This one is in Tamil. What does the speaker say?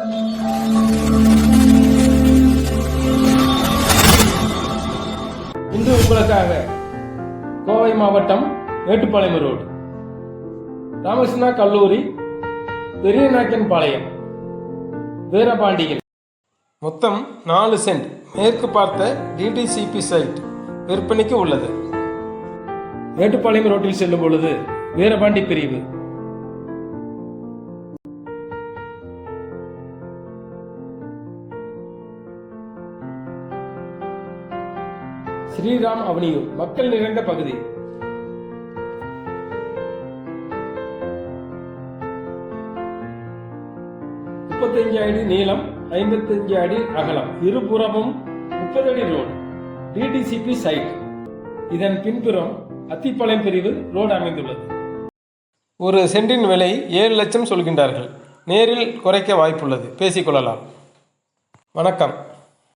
இன்று உங்களுக்காக கோவை மாவட்டம் மேட்டுப்பாளையம் ரோடு. ராமகிருஷ்ணா கல்லூரி பெரியநாயக்கன்பாளையம் வீரபாண்டியில் மொத்தம் நாலு சென்ட் மேற்கு பார்த்த டிடிசிபி சைட் விற்பனைக்கு உள்ளது. மேட்டுப்பாளையம் ரோட்டில் செல்லும் பொழுது வீரபாண்டி பிரிவு ஸ்ரீராம் அவனியூ மக்கள் நிறைந்த பகுதி. முப்பத்தஞ்சு அடி நீளம் ஐம்பத்தஞ்சு அடி அகலம். இருபுறமும் முப்பது அடி ரோடு. டிடிசிபி சைட் இதன் பின்புறம் அத்திப்பாளையம் பிரிவு ரோடு அமைந்துள்ளது. ஒரு சென்டின் விலை ஏழு லட்சம் சொல்கின்றார்கள். நேரில் குறைக்க வாய்ப்புள்ளது. பேசிக்கொள்ளலாம் வணக்கம்.